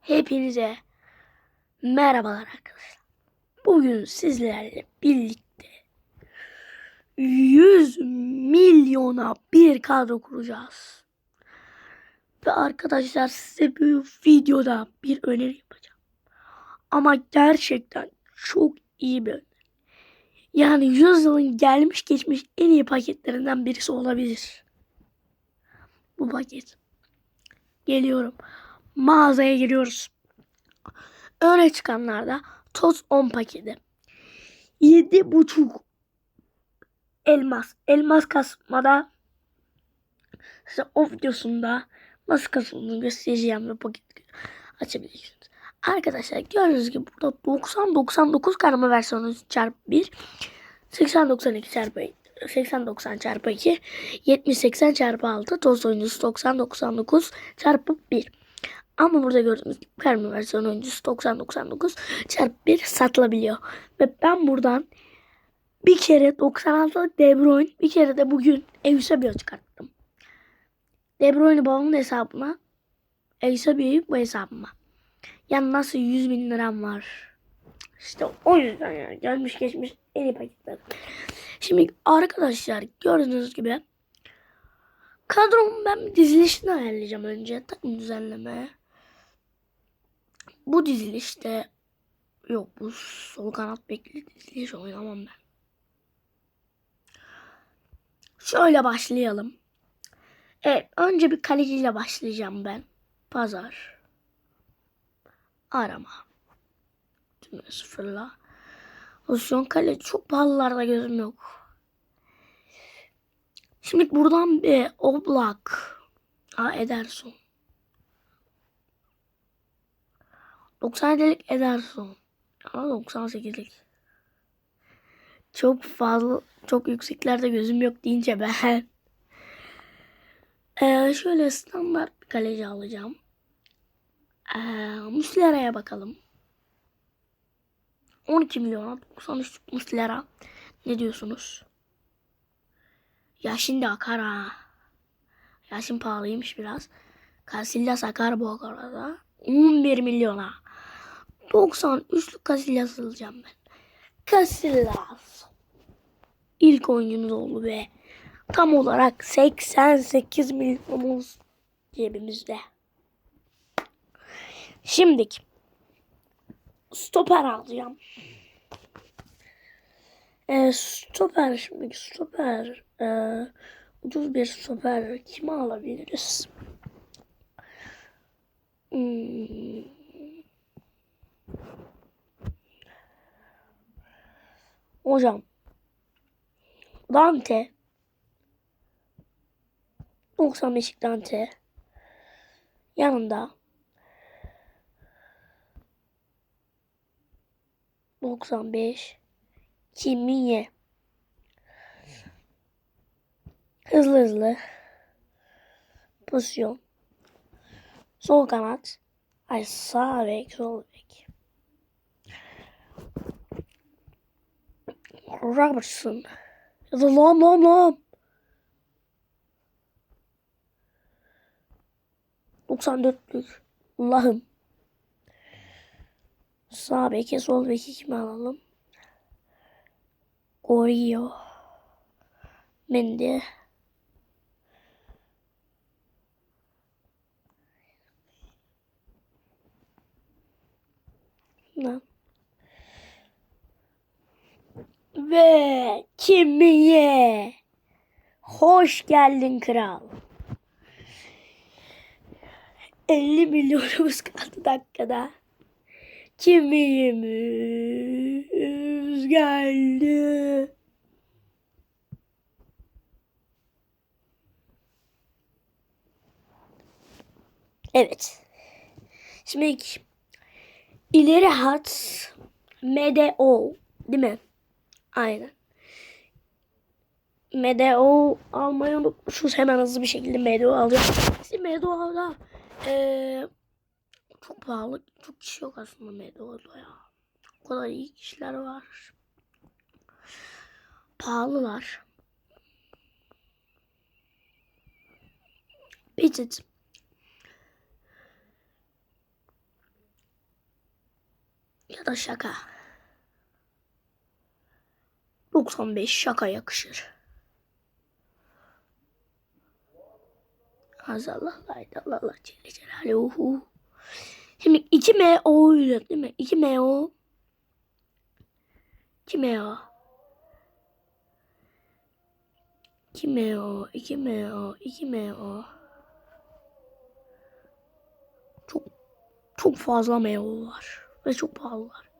Hepinize merhabalar arkadaşlar. Bugün sizlerle birlikte 100 milyona bir kadro kuracağız. Ve arkadaşlar size bu videoda bir öneri yapacağım. Ama gerçekten çok iyi bir öneri. Yani 100 yılın gelmiş geçmiş en iyi paketlerinden birisi olabilir. Bu paket. Geliyorum mağazaya giriyoruz. Öne çıkanlarda toz 10 paketi. 7,5 elmas. Elmas kasmada size o videosunda nasıl kasıldığını göstereceğim ve paket açabilirsiniz. Arkadaşlar gördüğünüz gibi burada 90-99 karma versiyonu çarpı 1 80-92 çarpı 80-90 çarpı 2 70-80 çarpı 6 toz oyuncusu 90-99 çarpı 1 ama burada gördüğünüz gibi karma versiyon oyuncusu 90-99 çarpı 1 satılabiliyor. Ve ben buradan bir kere 96'lık De Bruyne bir kere de bugün Eusebio çıkarttım. De Bruyne'i babamın hesabına Eusebio'yu bu hesabıma. Yani nasıl 100 bin liram var. İşte o yüzden yani gelmiş geçmiş en iyi paketler. Şimdi arkadaşlar gördüğünüz gibi kadromu ben bir dizilişini ayarlayacağım önce. Takım düzenleme. Bu dizilişte yok bu sol kanat bekli diziliş oynamam ben. Şöyle başlayalım. Evet önce bir kaleciyle başlayacağım ben. Pazar. Arama. Tümünü sıfırla. Pozisyon kale çok pahalılarda gözüm yok. Şimdi buradan bir Oblak. Aa Ederson. 97'lik Ederson. Ama 98'lik. Çok fazla, çok yükseklerde gözüm yok deyince ben. Ee, şöyle standart bir kaleci alacağım. Ee, Muslera'ya bakalım. 12 milyona 93 Muslera. Ne diyorsunuz? Ya şimdi akar ha. Ya şimdi pahalıymış biraz. Casillas akar bu arada. 11 milyona. 93'lük Casillas alacağım ben. Casillas. İlk oyuncumuz oldu ve tam olarak 88 milyonumuz cebimizde. Şimdiki stoper alacağım. E, stoper şimdi stoper e, ucuz bir stoper kimi alabiliriz? Hmm. Hocam. Dante. 95'lik Dante. Yanında. 95 Kimiye Hızlı hızlı. Pozisyon. Sol kanat. Ay sağ bek sol Robertson ya da lam lam lam 94'lük Allah'ım Sağ beke sol beki kimi alalım? Oreo. Mendy. Ne? Ve kimiye? Hoş geldin kral. 50 milyonumuz kaldı dakikada. Kimiyimiz geldi. Evet. Şimdi ileri hat MDO değil mi? Aynen. MDO almayı unutmuşuz. Hemen hızlı bir şekilde MDO alacağım. Şimdi MDO'da eee çok pahalı. Çok kişi yok aslında Medo'da ya. O kadar iyi kişiler var. Pahalılar. Pidget. ya da şaka. 95 şaka yakışır. Azallah la Allah Celle Celaluhu. Şimdi 2 MO değil mi? 2 MO. 2 MO. 2 MO, 2 MO, 2 MO. Çok çok fazla MO var ve çok pahalılar.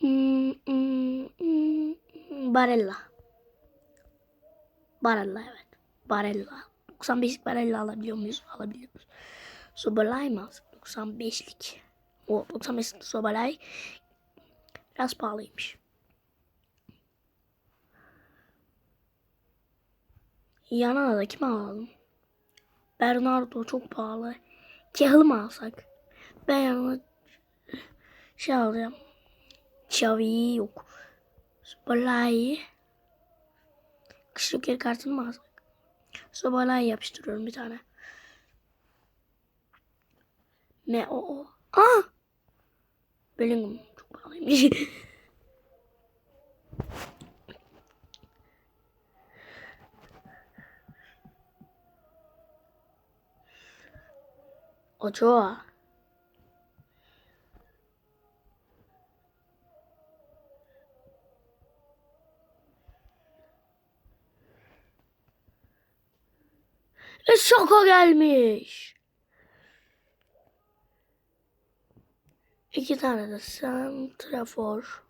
Hmm, hmm, hmm, hmm. Barella. Barella evet. Barella. 95'lik Barella alabiliyor muyuz? Alabiliyoruz. Sobalay mı alsak? 95'lik. O 95'lik Sobalay biraz pahalıymış. Yanına da kim alalım? Bernardo çok pahalı. Cahill mı alsak? Ben yanına şey alacağım. Xavi yok. Sobalay. Kışlık geri kartını mı alsak? Sobalay yapıştırıyorum bir tane. Ne o o? Aa! Bellingham çok pahalıymış. Ochoa. E gelmiş. İki tane de santrafor.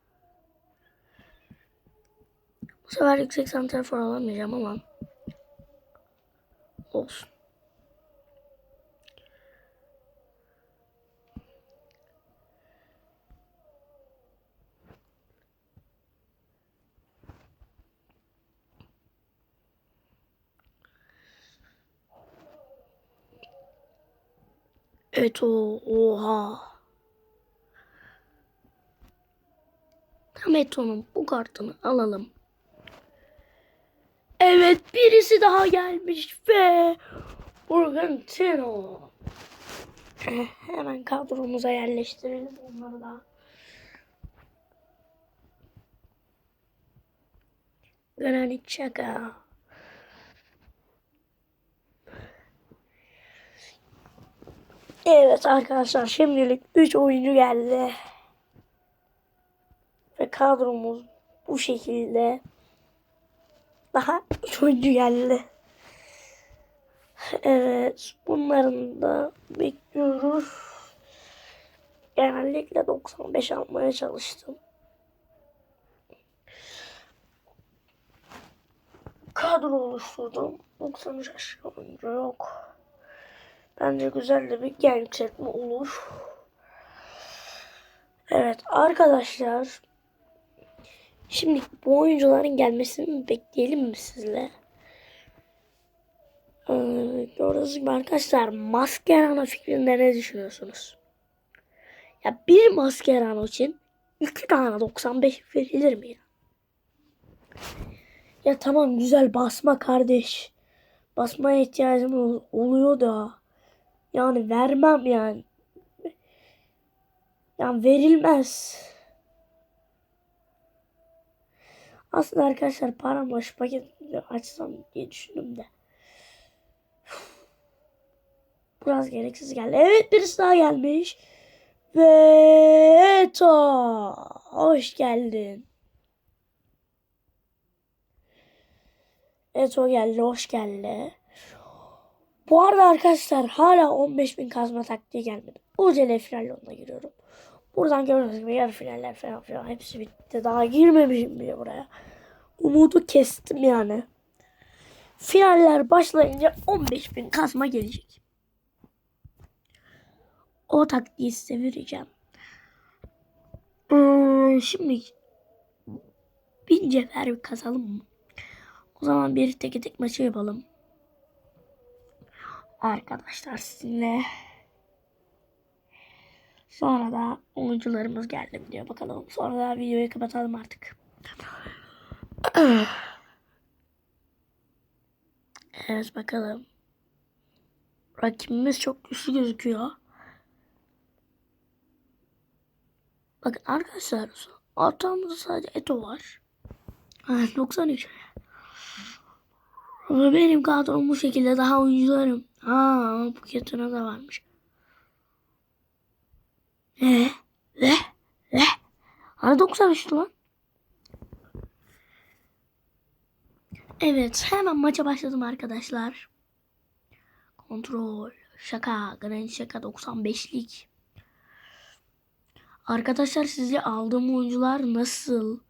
Bu sefer yüksek santrafor alamayacağım ama olsun. Evet o oha. Tam Eto'nun bu kartını alalım. Evet birisi daha gelmiş ve Argentino. Eh, Hemen kadromuza yerleştirelim onları da. Granit Xhaka. Evet arkadaşlar şimdilik 3 oyuncu geldi. Ve kadromuz bu şekilde. Daha 3 oyuncu geldi. Evet bunların da bekliyoruz. Genellikle 95 almaya çalıştım. Kadro oluşturdum. 93 aşağı oyuncu yok. Bence güzel de bir gen yükseltme olur. Evet arkadaşlar. Şimdi bu oyuncuların gelmesini bekleyelim mi sizle? Ee, gördüğünüz gibi arkadaşlar Mascherano fikrinde ne düşünüyorsunuz? Ya bir Mascherano için iki tane 95 verilir mi ya? Ya tamam güzel basma kardeş. Basmaya ihtiyacım ol- oluyor da. Yani vermem yani. Yani verilmez. Aslında arkadaşlar param boş paket açsam diye düşündüm de. Biraz gereksiz geldi. Evet birisi daha gelmiş. Veto. Hoş geldin. Eto geldi. Hoş geldi. Bu arada arkadaşlar hala 15.000 kazma taktiği gelmedi. UCL final yoluna giriyorum. Buradan gördüğünüz gibi yarı finaller falan filan hepsi bitti. Daha girmemişim bile buraya. Umudu kestim yani. Finaller başlayınca 15.000 kazma gelecek. O taktiği size vereceğim. Hmm, şimdi bin cevher kazalım mı? O zaman bir tek tek maçı yapalım. Arkadaşlar sizinle. Sonra da oyuncularımız geldi diye bakalım. Sonra da videoyu kapatalım artık. Evet bakalım. Rakibimiz çok güçlü gözüküyor. Bakın arkadaşlar ortamda sadece Eto var. Evet 93. Ama benim kadrom bu şekilde daha oyuncularım. Aa bu ketine de varmış. Ne? Ne? Ne? Hani 93'tü lan. Evet hemen maça başladım arkadaşlar. Kontrol. Şaka. Granny Şaka 95'lik. Arkadaşlar sizce aldığım oyuncular nasıl?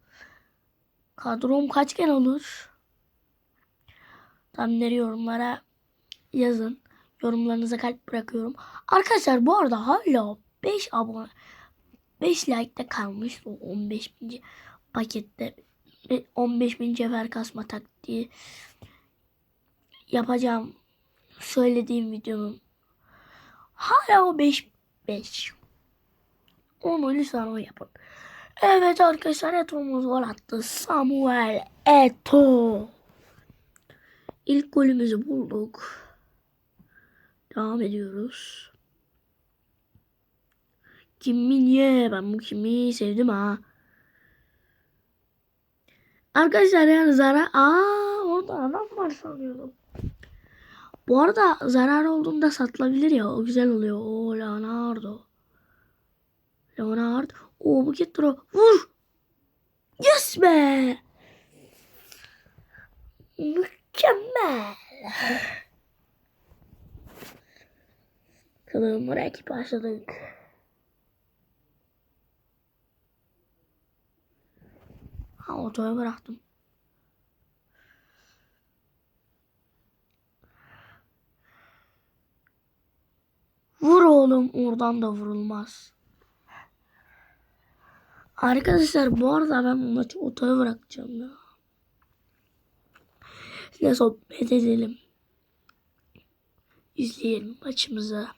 Kadrom kaç gen olur? Tahminleri yorumlara yazın. Yorumlarınıza kalp bırakıyorum. Arkadaşlar bu arada hala 5 abone 5 like'da kalmış o 15 bin pakette 15 bin kasma taktiği yapacağım söylediğim videonun hala o 5 5 onu lütfen o yapın. Evet arkadaşlar Eto'muz gol attı. Samuel Eto. İlk golümüzü bulduk. Devam ediyoruz. Kim Minye. Ben bu kimi sevdim ha. Arkadaşlar yani zarar... Aa orada adam var sanıyordum. Bu arada zarar olduğunda satılabilir ya. O güzel oluyor. O Leonardo. Leonardo. O bu getro. Vur. Yes be. Mükemmel. Bakalım rakip başladık. Ha otoya bıraktım. Vur oğlum oradan da vurulmaz. Arkadaşlar bu arada ben bu maçı otoya bırakacağım ya. Size sohbet edelim. İzleyelim maçımızı.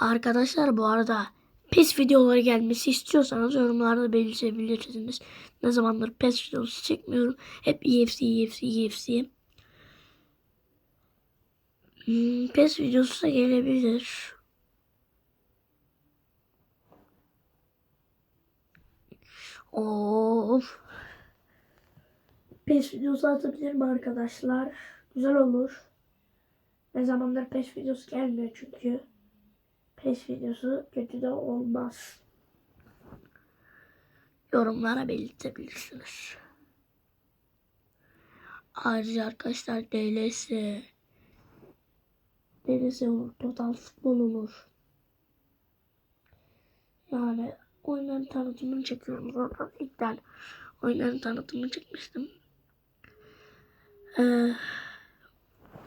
Arkadaşlar bu arada PES videoları gelmesi istiyorsanız yorumlarda belirtebilirsiniz. Ne zamandır PES videosu çekmiyorum. Hep EFC, EFC, EFC. Hmm, PES videosu da gelebilir. Of. PES videosu atabilirim arkadaşlar. Güzel olur. Ne zamandır PES videosu gelmiyor çünkü. PES videosu kötü de olmaz. Yorumlara belirtebilirsiniz. Ayrıca arkadaşlar DLS DLS olur. Total futbol olur. Yani oyunların tanıtımını çekiyorum zaten. İlkten oyunların tanıtımını çekmiştim. Ee,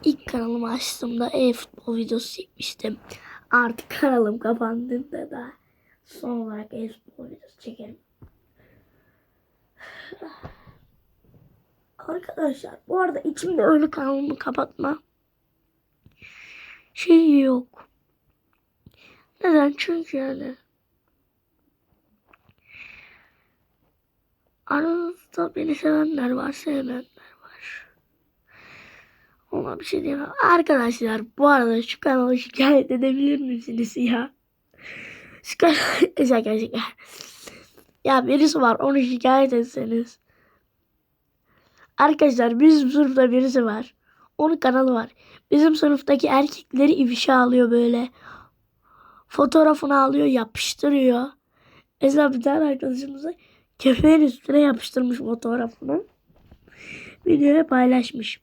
ilk kanalımı açtığımda e-futbol videosu çekmiştim. Artık kanalım kapandığında da son olarak e-futbol videosu çekerim. Arkadaşlar bu arada içimde öyle kanalımı kapatma şey yok. Neden? Çünkü yani aranızda beni sevenler var, sevmeyenler. Ona bir şey diyemem. Arkadaşlar bu arada şu kanalı şikayet edebilir misiniz ya? Şikayet şaka şaka. Ya birisi var onu şikayet etseniz. Arkadaşlar bizim sınıfta birisi var. Onun kanalı var. Bizim sınıftaki erkekleri ifşa alıyor böyle. Fotoğrafını alıyor yapıştırıyor. Mesela bir tane arkadaşımıza köpeğin üstüne yapıştırmış fotoğrafını. Videoya paylaşmış.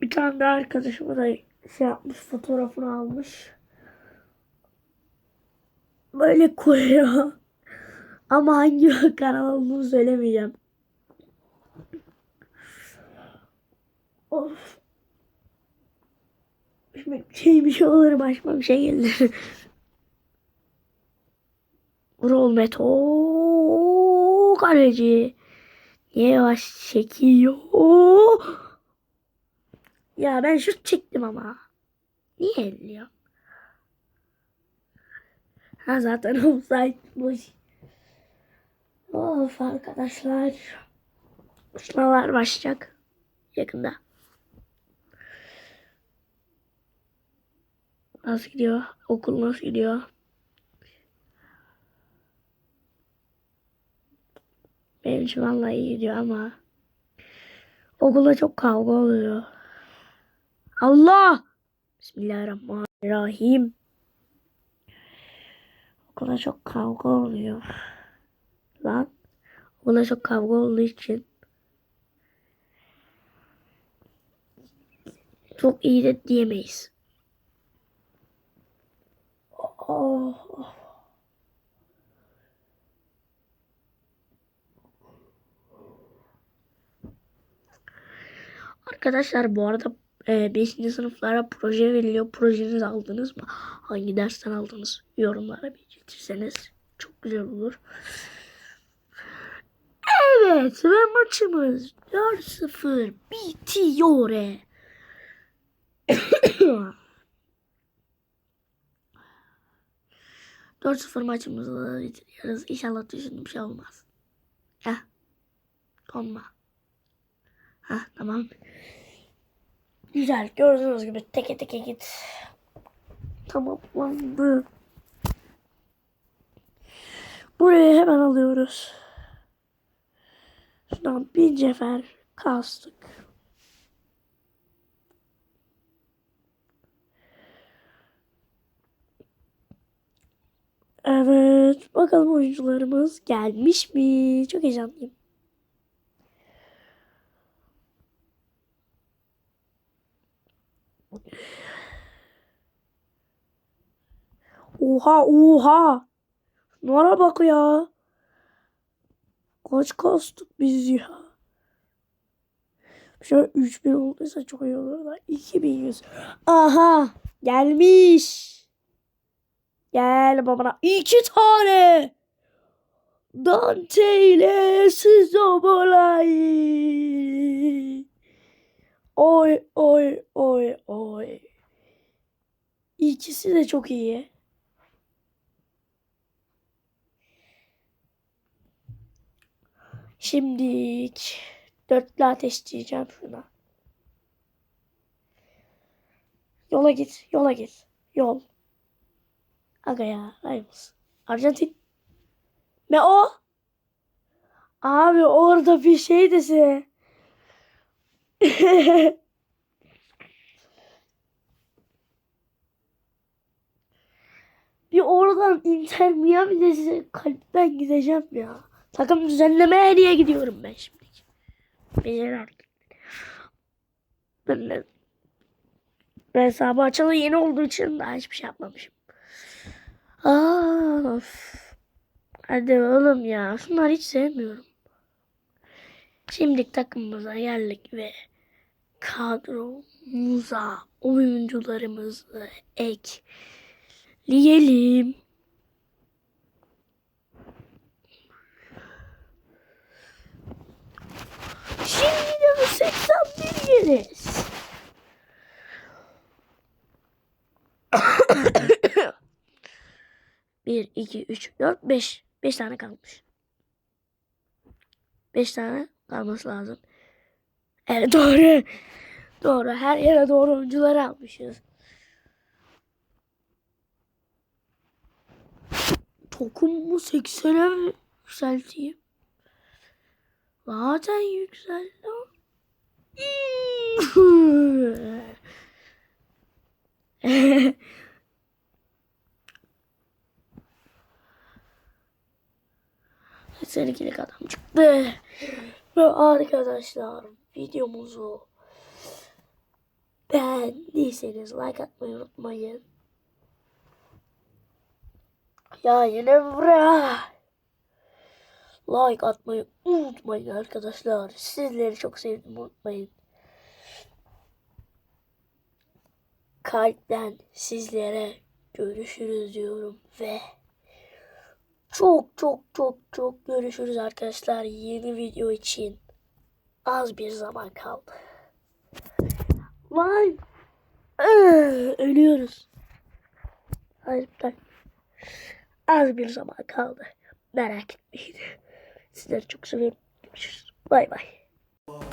Bir tane daha arkadaşıma da şey yapmış fotoğrafını almış. Böyle koyuyor. Ama hangi kanal olduğunu söylemeyeceğim. Of. Şimdi şey bir şey olur başıma bir şey gelir. Rol Meto kaleci. Niye yavaş çekiyor? Ya ben şut çektim ama. Niye elliyor? Ha zaten offside boş. Of arkadaşlar. Sınavlar başlayacak. Yakında. Nasıl gidiyor? Okul nasıl gidiyor? Benim için vallahi iyi gidiyor ama okulda çok kavga oluyor. Allah! Bismillahirrahmanirrahim. Okulda çok kavga oluyor. Lan. Okulda çok kavga olduğu için çok iyi de diyemeyiz. Oh. Arkadaşlar bu arada 5. sınıflara proje veriliyor. Projenizi aldınız mı? Hangi dersten aldınız? Yorumlara belirtirseniz çok güzel olur. Evet ve maçımız 4-0 bitiyor. 4-0 maçımızı da bitiriyoruz. İnşallah düşündüğüm şey olmaz. Heh. Donma. Heh tamam. Güzel. Gördüğünüz gibi teke teke git. Tamamlandı. Burayı hemen alıyoruz. Şuradan bir cefer kastık. Evet. Bakalım oyuncularımız gelmiş mi? Çok heyecanlıyım. Oha oha. Nora bak ya. Kaç kastık biz ya. Şöyle 3000 olduysa çok iyi olur da 2100. Aha gelmiş. Gel babana. iki tane. Dante ile Sizobolay. Oy oy oy oy. İkisi de çok iyi. Şimdi dörtlü ateşleyeceğim şuna. Yola git, yola git. Yol. Aga ya, hayırlısı. Arjantin. Ne o? Abi orada bir şey dese. bir oradan Inter Miami dese kalpten gideceğim ya. Takım düzenlemeye niye gidiyorum ben şimdi? Becer artık. Ben, de- ben hesabı açalı yeni olduğu için daha hiçbir şey yapmamışım. Of. Hadi oğlum ya. Şunları hiç sevmiyorum. Şimdi takımımıza geldik ve kadromuza oyuncularımızı ekleyelim. Şimdi de 81 yeriz. Bir, iki, üç, dört, beş. Beş tane kalmış. Beş tane kalması lazım. Evet doğru. Doğru. Her yere doğru oyuncuları almışız. Tokumu 80'e mi yükselteyim? Zaten yükseldi. Seninkilik adam çıktı. Ve arkadaşlar videomuzu beğendiyseniz like atmayı unutmayın. Ya yine buraya like atmayı unutmayın arkadaşlar. Sizleri çok sevdim unutmayın. Kalpten sizlere görüşürüz diyorum ve çok çok çok çok görüşürüz arkadaşlar yeni video için. Az bir zaman kaldı. Vay. Iı, Ölüyoruz. Harbiden. Az bir zaman kaldı. Merak etmeyin. Sizleri çok seviyorum. Görüşürüz. Bay bay.